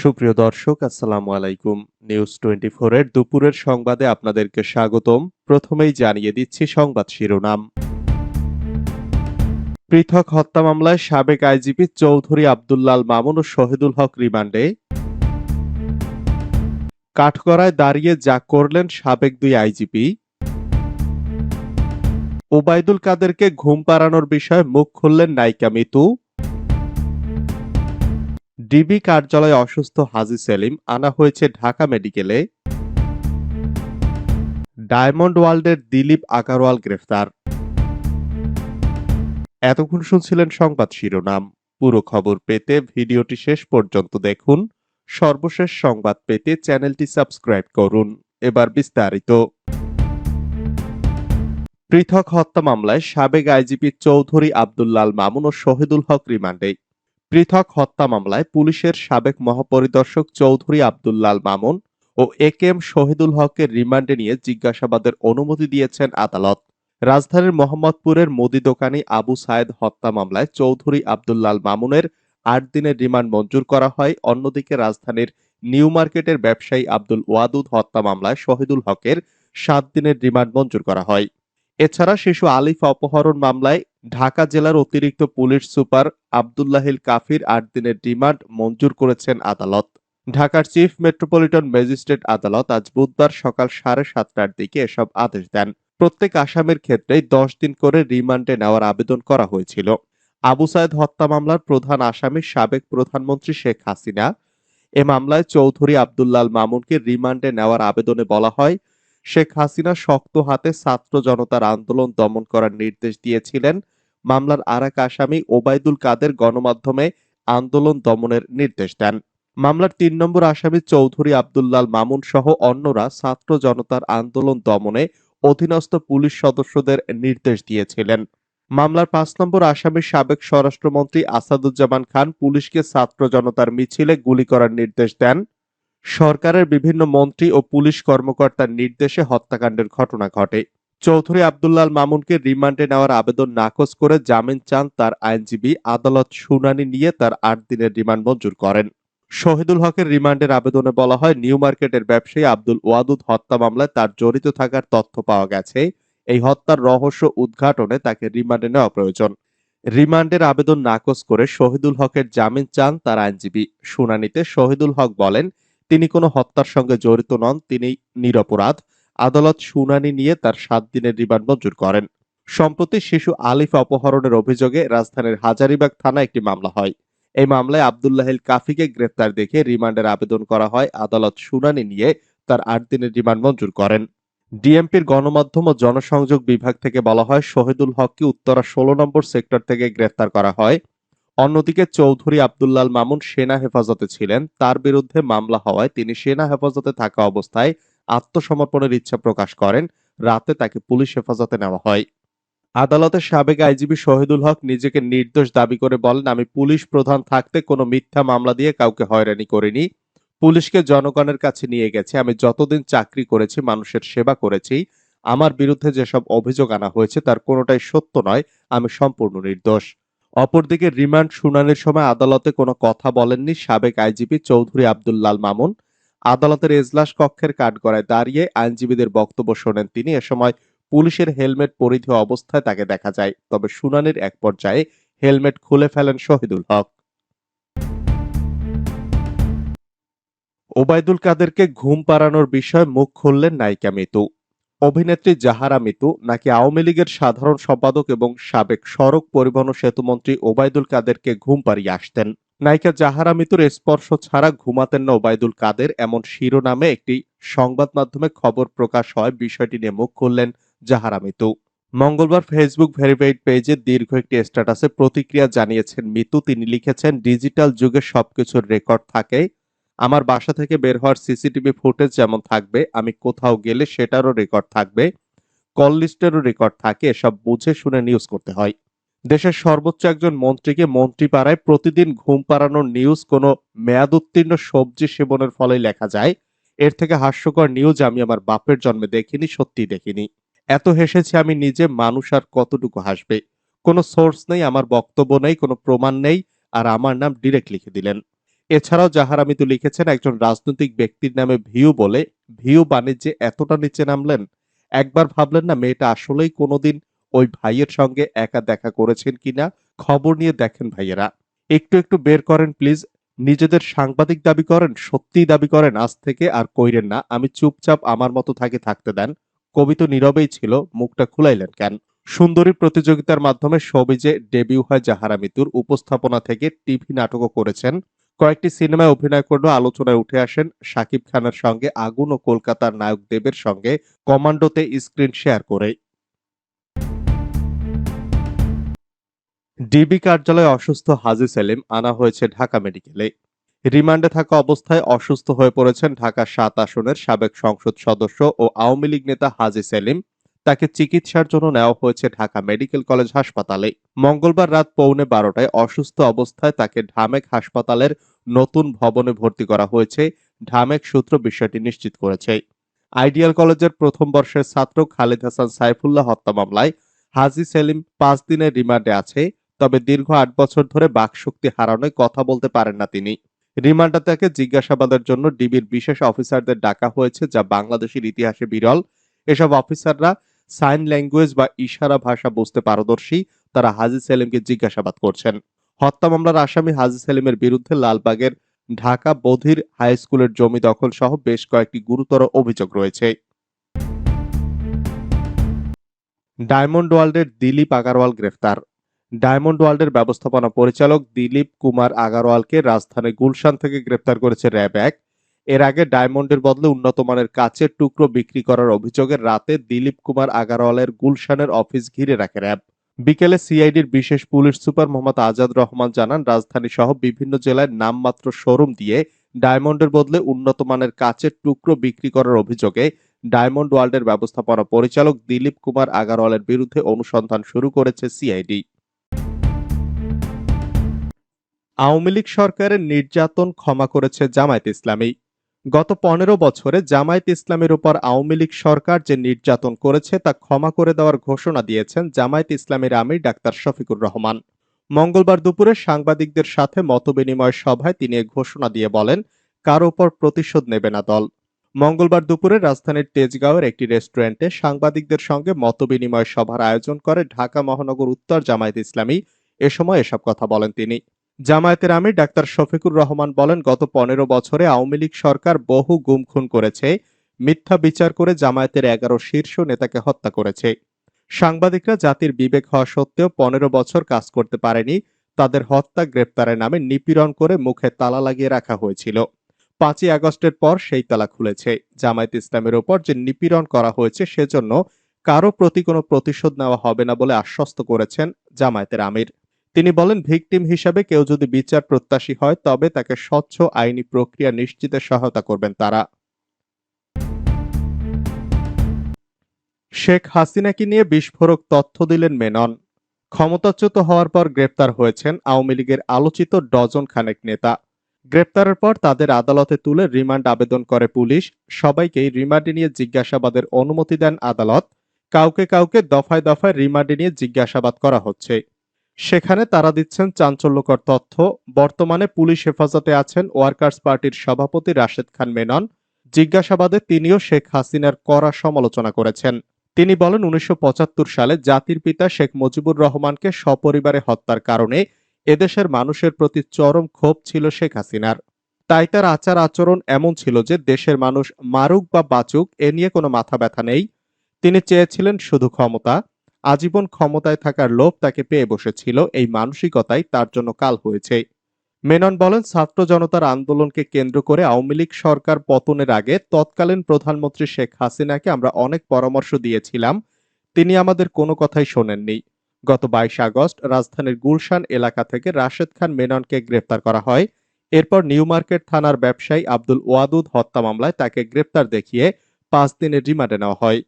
সুপ্রিয় দর্শক, আসসালামু আলাইকুম। নিউজ টোয়েন্টি এর দুপুরের সংবাদে আপনাদেরকে স্বাগতম। প্রথমেই জানিয়ে দিচ্ছি সংবাদ শিরোনাম। পৃথক হত্যা মামলায় সাবেক আইজিপি চৌধুরী আব্দুল্লাল মামুন ও শহীদুল হক রিমান্ডে। কাঠগড়ায় দাঁড়িয়ে যা করলেন সাবেক দুই আইজিপি। ওবায়দুল কাদেরকে ঘুম পাড়ানোর বিষয়ে মুখ খুললেন নায়িকা মিতু। ডিবি কার্যালয়ে অসুস্থ হাজি সেলিম, আনা হয়েছে ঢাকা মেডিকেলে। ডায়মন্ড ওয়ার্ল্ডের দিলীপ আগারওয়াল গ্রেফতার। এতক্ষণ শুনছিলেন সংবাদ শিরোনাম। পুরো খবর পেতে ভিডিওটি শেষ পর্যন্ত দেখুন। সর্বশেষ সংবাদ পেতে চ্যানেলটি সাবস্ক্রাইব করুন। এবার বিস্তারিত। পৃথক হত্যা মামলায় সাবেক আইজিপি চৌধুরী আব্দুল্লাল মামুন ও শহীদুল হক রিমান্ডে। পৃথক হত্যা মামলায় পুলিশের সাবেক মহাপরিদর্শক চৌধুরী আব্দুল্লাল মামুন ও এ এম শহীদুল হকের রিমান্ডে নিয়ে জিজ্ঞাসাবাদের অনুমতি দিয়েছেন আদালত। রাজধানীর মোহাম্মদপুরের মুদি দোকানি আবু সায়েদ হত্যা মামলায় চৌধুরী আব্দুল্লাল মামুনের আট দিনের রিমান্ড মঞ্জুর করা হয়। অন্যদিকে রাজধানীর নিউ মার্কেটের ব্যবসায়ী আব্দুল ওয়াদুদ হত্যা মামলায় শহীদুল হকের সাত দিনের রিমান্ড মঞ্জুর করা হয়। এছাড়া শিশু আলিফ অপহরণ মামলায় ঢাকা জেলার অতিরিক্ত পুলিশ সুপার আবদুল্লাহিল কাফির আট দিনের রিমান্ড মঞ্জুর করেছেন আদালত। ঢাকার চিফ মেট্রোপলিটন ম্যাজিস্ট্রেট আদালত আজ বুধবার সকাল সাড়ে সাতটার দিকে এসব আদেশ দেন। প্রত্যেক আসামির ক্ষেত্রেই দশ দিন করে রিমান্ডে নেওয়ার আবেদন করা হয়েছিল। আবু সায়েদ হত্যা মামলার প্রধান আসামি সাবেক প্রধানমন্ত্রী শেখ হাসিনা। এ মামলায় চৌধুরী আব্দুল্লাল মামুনকে রিমান্ডে নেওয়ার আবেদনে বলা হয় শেখ হাসিনা শক্ত হাতে ছাত্র জনতার আন্দোলন দমন করার নির্দেশ দিয়েছিলেন। মামলার আর এক আসামি ওবায়দুল কাদের গণমাধ্যমে আন্দোলন দমনের নির্দেশ দেন। মামলার তিন নম্বর আসামি চৌধুরী আব্দুল্লাল মামুন সহ অন্যরা ছাত্র জনতার আন্দোলন দমনে অধীনস্থ পুলিশ সদস্যদের নির্দেশ দিয়েছিলেন। মামলার পাঁচ নম্বর আসামি সাবেক স্বরাষ্ট্রমন্ত্রী আসাদুজ্জামান খান পুলিশকে ছাত্র জনতার মিছিলে গুলি করার নির্দেশ দেন। সরকারের বিভিন্ন মন্ত্রী ও পুলিশ কর্মকর্তার নির্দেশে হত্যাকাণ্ডের ঘটনা ঘটে। চৌধুরী আব্দুল্লাল মামুনকে রিমান্ডে নেওয়ার আবেদন নাকচ করে জামিন চান তার আইনজীবী, আদালত শুনানি নিয়ে তার আট দিনের রিমান্ড মঞ্জুর করেন। শহীদুল হকের রিমান্ডের আবেদনে বলা হয়, নিউ মার্কেটের ব্যবসায়ী আব্দুল ওয়াদুদ হত্যা মামলায় তার জড়িত থাকার তথ্য পাওয়া গেছে। এই হত্যার রহস্য উদ্ঘাটনে তাকে রিমান্ডে নেওয়া প্রয়োজন। রিমান্ডের আবেদন নাকচ করে শহীদুল হকের জামিন চান তার আইনজীবী। শুনানিতে শহীদুল হক বলেন তিনি কোনো হত্যার সঙ্গে জড়িত নন তিনি নিরপরাধ। আদালত শুনানি নিয়ে তার সাত দিনের রিমান্ড মঞ্জুর করেন। সম্প্রতি শিশু আলিফ অপহরণের অভিযোগে রাজধানীর হাজারিবাগ থানায় একটি মামলা হয়। এই মামলায় আবদুল্লাহিল কাফিকে গ্রেফতার দেখে রিমান্ডের আবেদন করা হয়। আদালত শুনানি নিয়ে তার আট দিনের রিমান্ড মঞ্জুর করেন। ডিএমপির গণমাধ্যম ও জনসংযোগ বিভাগ থেকে বলা হয়, শহীদুল হককে উত্তরা ষোলো নম্বর সেক্টর থেকে গ্রেফতার করা হয়। অন্যদিকে চৌধুরী আব্দুল্লাল মামুন সেনা হেফাজতে ছিলেন। তার বিরুদ্ধে মামলা হওয়ায় তিনি সেনা হেফাজতে থাকা অবস্থায় আত্মসমর্পণের ইচ্ছা প্রকাশ করেন। রাতে তাকে পুলিশ হেফাজতে নেওয়া হয়। আদালতের সাবেক আইজিবি শহীদুল হক নিজেকে নির্দোষ দাবি করে বলেন, আমি পুলিশ প্রধান থাকতে কোনো মিথ্যা মামলা দিয়ে কাউকে হয়রানি করিনি। পুলিশকে জনগণের কাছে নিয়ে গেছে। আমি যতদিন চাকরি করেছি, মানুষের সেবা করেছি। আমার বিরুদ্ধে যেসব অভিযোগ আনা হয়েছে, তার কোনোটাই সত্য নয়। আমি সম্পূর্ণ নির্দোষ। অপরদিকে রিমান্ড শুনানির সময় আদালতে কোনো কথা বলেননি সাবেক আইজিপি চৌধুরী আব্দুল্লাল মামুন। আদালতের এজলাস কক্ষের কাঠগড়ায় দাঁড়িয়ে আইনজীবীদের বক্তব্য শোনেন তিনি। এ সময় পুলিশের হেলমেট পরিধি অবস্থায় তাকে দেখা যায়। তবে শুনানির এক পর্যায়ে হেলমেট খুলে ফেলেন শহীদুল হক। ওবায়দুল কাদেরকে ঘুম পাড়ানোর বিষয়ে মুখ খুললেন নায়িকা মিতু। অভিনেত্রী জাহারা মিতু নাকি আওয়ামী লীগের সাধারণ সম্পাদক এবং সাবেক সড়ক পরিবহন সেতুমন্ত্রী ওবায়দুল কাদেরকে ঘুম পাড়িয়ে আসতেন। নায়িকা জাহারা মিতুর স্পর্শ ছাড়া ঘুমাতেন না ওবায়দুল কাদের, এমন শিরোনামে একটি সংবাদ মাধ্যমে খবর প্রকাশ হয়, বিষয়টি নিয়ে মুখ খুললেন জাহারা মিতু। মঙ্গলবার ফেসবুক ভেরিফাইড পেজে দীর্ঘ একটি স্ট্যাটাসে প্রতিক্রিয়া জানিয়েছেন মিতু। তিনি লিখেছেন, ডিজিটাল যুগে সবকিছুর রেকর্ড থাকে। আমার বাসা থেকে বের হওয়ার সিসিটিভি ফুটেজ যেমন থাকবে, আমি কোথাও গেলে সেটারও রেকর্ড থাকবে কল লিস্টেরও রেকর্ড থাকে, এসব বুঝে শুনে নিউজ করতে হয়। দেশের সর্বোচ্চ একজন মন্ত্রীকে মন্ত্রী পাড়ায় প্রতিদিন ঘুম পাড়ানোর নিউজ কোনো মেয়াদ উত্তীর্ণ সবজি সেবনের ফলে লেখা যায়। এর থেকে হাস্যকর নিউজ আমি আমার বাপের জন্মে দেখিনি সত্যি দেখিনি। এত হেসেছি আমি নিজে, মানুষ আর কতটুকু হাসবে? কোনো সোর্স নেই, আমার বক্তব্য নেই, কোনো প্রমাণ নেই, আর আমার নাম ডিরেক্ট লিখে দিলেন। এছাড়াও জাহারামিতু লিখেছেন, একজন রাজনৈতিক ব্যক্তির নামে ভিউ বলে, ভিউ বাণিজ্যে এতটা নিচে নামলেন? একবার ভাবলেন না মেয়েটা আসলেই কোনোদিন ওই ভাইয়ের সঙ্গে একা দেখা করেছেন কিনা? খবর নিয়ে দেখেন ভাইয়েরা। একটু একটু বের করেন প্লিজ। নিজেদের সাংবাদিক দাবি করেন, সত্যিই দাবি করেন, আজ থেকে আর কইরেন না, আমি চুপচাপ আমার মতো থাকে, থাকতে দেন। কবি তো নীরবেই ছিল, মুখটা খুলাইলেন কেন? সুন্দরী প্রতিযোগিতার মাধ্যমে সবিজে ডেবিউ হয় জাহারা মিতুর উপস্থাপনা থেকে টিভি নাটকও করেছেন। কয়েকটি সিনেমায় অভিনয় করলেও আলোচনায় উঠে আসেন শাকিব খানের সঙ্গে আগুন ও কলকাতার নায়ক দেবের সঙ্গে কমান্ডোতে স্ক্রিন শেয়ার করে ডিবি কার্যালয়ে অসুস্থ হাজি সেলিম আনা হয়েছে ঢাকা মেডিকেলে। রিমান্ডে থাকা অবস্থায় অসুস্থ হয়ে পড়েছেন ঢাকা সাত আসনের সাবেক সংসদ সদস্য ও আওয়ামী লীগ নেতা হাজি সেলিম। তাকে চিকিৎসার জন্য নেওয়া হয়েছে ঢাকা মেডিকেল কলেজ হাসপাতালে। মঙ্গলবার রাত পৌনে বারোটায় অসুস্থ অবস্থায় তাকে ঢামেক হাসপাতালের নতুন ভবনে ভর্তি করা হয়েছে। ঢামেক সূত্র বিষয়টি নিশ্চিত করেছে। আইডিয়াল কলেজের প্রথম বর্ষের ছাত্র খালিদ হাসান সাইফুল্লাহ হত্যা মামলায় হাজি সেলিম পাঁচ দিনের রিমান্ডে আছে, তবে দীর্ঘ আট বছর ধরে বাকশক্তি হারানোয় কথা বলতে পারেন না তিনি। রিমান্ডে তাকে জিজ্ঞাসাবাদের জন্য ডিবির বিশেষ অফিসারদের ডাকা হয়েছে, যা বাংলাদেশের ইতিহাসে বিরল। এসব অফিসাররা সাইন ল্যাঙ্গুয়েজ বা ইশারা ভাষা বুঝতে পারদর্শী তারা হাজি সেলিমকে জিজ্ঞাসাবাদ করছেন। হত্যা মামলার আসামি হাজি সেলিমের বিরুদ্ধে লালবাগের ঢাকা বধির হাই স্কুলের জমি দখল সহ বেশ কয়েকটি গুরুতর অভিযোগ রয়েছে। ডায়মন্ড ওয়ার্ল্ডের দিলীপ আগারওয়াল গ্রেফতার। ডায়মন্ড ওয়ার্ল্ডের ব্যবস্থাপনা পরিচালক দিলীপ কুমার আগারওয়ালকে রাজধানী গুলশান থেকে গ্রেপ্তার করেছে র্যাব এক। এর আগে ডায়মন্ডের বদলে উন্নত মানের কাচের টুকরো বিক্রি করার অভিযোগে রাতে দিলীপ কুমার আগারওয়ালের গুলশানের অফিস ঘিরে রাখে র্যাব। বিকেলে সিআইডির বিশেষ পুলিশ সুপার মোহাম্মদ আজাদ রহমান জানান, রাজধানী সহ বিভিন্ন জেলায় নামমাত্র শোরুম দিয়ে ডায়মন্ডের বদলে উন্নত মানের কাচের টুকরো বিক্রি করার অভিযোগে ডায়মন্ড ওয়ার্ল্ডের ব্যবস্থাপনা পরিচালক দিলীপ কুমার আগারওয়ালের বিরুদ্ধে অনুসন্ধান শুরু করেছে সিআইডি। আওয়ামী লীগ সরকারের নির্যাতন ক্ষমা করেছে জামায়াত ইসলামী। গত পনেরো বছরে জামায়াত ইসলামের উপর আওয়ামী লীগ সরকার যে নির্যাতন করেছে তা ক্ষমা করে দেওয়ার ঘোষণা দিয়েছেন জামায়াত ইসলামের আমির ডাক্তার শফিকুর রহমান। মঙ্গলবার দুপুরে সাংবাদিকদের সাথে মতবিনিময় সভায় তিনি ঘোষণা দিয়ে বলেন, কার ওপর প্রতিশোধ নেবে না দল। মঙ্গলবার দুপুরে রাজধানীর তেজগাঁওয়ের একটি রেস্টুরেন্টে সাংবাদিকদের সঙ্গে মতবিনিময় সভার আয়োজন করে ঢাকা মহানগর উত্তর জামায়াত ইসলামী। এ সময় এসব কথা বলেন তিনি। জামায়াতের আমির ডাক্তার শফিকুর রহমান বলেন, গত পনেরো বছরে আওয়ামী লীগ সরকার বহু গুম খুন করেছে, মিথ্যা বিচার করে জামায়াতের এগারো শীর্ষ নেতাকে হত্যা করেছে। সাংবাদিকরা জাতির বিবেক হওয়া সত্ত্বেও পনেরো বছর কাজ করতে পারেনি, তাদের হত্যা গ্রেপ্তারের নামে নিপীড়ন করে মুখে তালা লাগিয়ে রাখা হয়েছিল। পাঁচই আগস্টের পর সেই তালা খুলেছে। জামায়াত ইসলামের ওপর যে নিপীড়ন করা হয়েছে, সেজন্য কারও প্রতি কোনো প্রতিশোধ নেওয়া হবে না বলে আশ্বস্ত করেছেন জামায়াতের আমির। তিনি বলেন, ভিকটিম হিসাবে কেউ যদি বিচার প্রত্যাশী হয়, তবে তাকে স্বচ্ছ আইনি প্রক্রিয়া নিশ্চিতে সহায়তা করবেন তারা। শেখ হাসিনাকে নিয়ে বিস্ফোরক তথ্য দিলেন মেনন। ক্ষমতাচ্যুত হওয়ার পর গ্রেপ্তার হয়েছেন আওয়ামী লীগের আলোচিত ডজন খানেক নেতা। গ্রেপ্তারের পর তাদের আদালতে তুলে রিমান্ড আবেদন করে পুলিশ। সবাইকেই রিমান্ডে নিয়ে জিজ্ঞাসাবাদের অনুমতি দেন আদালত। কাউকে কাউকে দফায় দফায় রিমান্ডে নিয়ে জিজ্ঞাসাবাদ করা হচ্ছে। সেখানে তারা দিচ্ছেন চাঞ্চল্যকর তথ্য। বর্তমানে পুলিশ হেফাজতে আছেন ওয়ার্কার্স পার্টির সভাপতি রাশেদ খান মেনন। জিজ্ঞাসাবাদে তিনিও শেখ হাসিনার কড়া সমালোচনা করেছেন। তিনি বলেন, উনিশশো পঁচাত্তর সালে জাতির পিতা শেখ মুজিবুর রহমানকে সপরিবারে হত্যার কারণে এদেশের মানুষের প্রতি চরম ক্ষোভ ছিল শেখ হাসিনার। তাই তার আচার আচরণ এমন ছিল যে দেশের মানুষ মারুক বা বাঁচুক, এ নিয়ে কোনো মাথা ব্যথা নেই। তিনি চেয়েছিলেন শুধু ক্ষমতা আজীবন ক্ষমতায় থাকার লোভ তাকে পেয়ে বসেছিল, এই মানসিকতাই তার জন্য কাল হয়েছে। মেনন বলেন, ছাত্র জনতার আন্দোলনকে কেন্দ্র করে আওয়ামী লীগ সরকার পতনের আগে তৎকালীন প্রধানমন্ত্রী শেখ হাসিনাকে আমরা অনেক পরামর্শ দিয়েছিলাম। তিনি আমাদের কোনো কথাই শোনেননি। গত বাইশ আগস্ট রাজধানীর গুলশান এলাকা থেকে রাশেদ খান মেননকে গ্রেপ্তার করা হয়। এরপর নিউ মার্কেট থানার ব্যবসায়ী আব্দুল ওয়াদুদ হত্যা মামলায় তাকে গ্রেপ্তার দেখিয়ে পাঁচ দিনের রিমান্ডে নেওয়া হয়।